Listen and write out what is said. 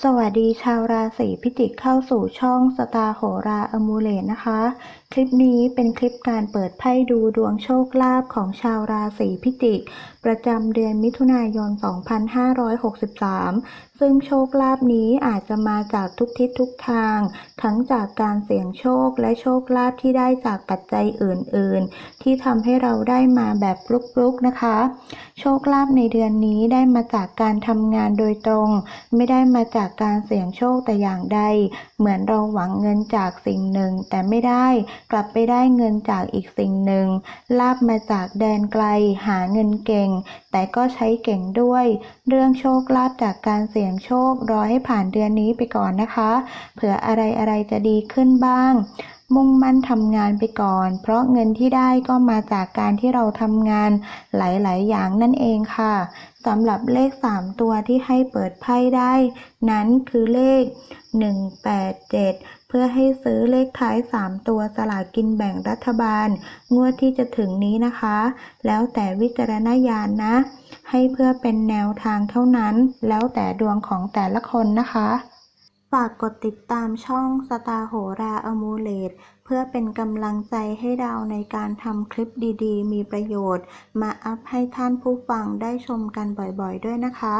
สวัสดีชาวราศีพิจิกเข้าสู่ช่องสตาร์โหราอมูเลตนะคะ คลิปนี้เป็นคลิปการเปิดไพ่ดูดวงโชคลาภของชาวราศีพิจิก ประจำเดือนมิถุนายน 2563 ซึ่งโชคลาภนี้อาจจะมาจากทุกทิศทุกทาง ทั้งจากการเสี่ยงโชคและโชคลาภที่ได้จากปัจจัยอื่น ๆ ที่ทำให้เราได้มาแบบลุกๆนะคะ โชคลาภในเดือนนี้ได้มาจากการทำงานโดยตรง ไม่ได้มาจากากการเสี่ยงโชคแต่อย่างใด เหมือนเราหวังเงินจากสิ่งหนึ่ง แต่ไม่ได้กลับไปได้เงินจากอีกสิ่งหนึ่งลาบมาจากแดนไกลหาเงินเก่ง แต่ก็ใช้เก่งด้วย เรื่องโชคลาบจากการเสี่ยงโชครอให้ผ่านเดือนนี้ไปก่อนนะคะ เผื่ออะไรอะไรจะดีขึ้นบ้าง มุ่งมั่นทำงานไปก่อน เพราะเงินที่ได้ก็มาจากการที่เราทำงานหลาย ๆ อย่างนั่นเองค่ะสำหรับเลข 3 ตัวที่ให้เปิดไพ่ได้ นั้นคือเลข 187 เพื่อให้ซื้อเลขท้าย 3 ตัวสลากกินแบ่งรัฐบาล งวดที่จะถึงนี้นะคะ แล้วแต่วิจารณญาณนะ ให้เพื่อเป็นแนวทางเท่านั้น แล้วแต่ดวงของแต่ละคนนะคะ ฝากกดติดตามช่องสตาโหราอมูเลตเพื่อเป็นกำลังใจให้เราในการทำคลิปดีๆ มีประโยชน์ มาอัพให้ท่านผู้ฟังได้ชมกันบ่อยๆด้วยนะคะ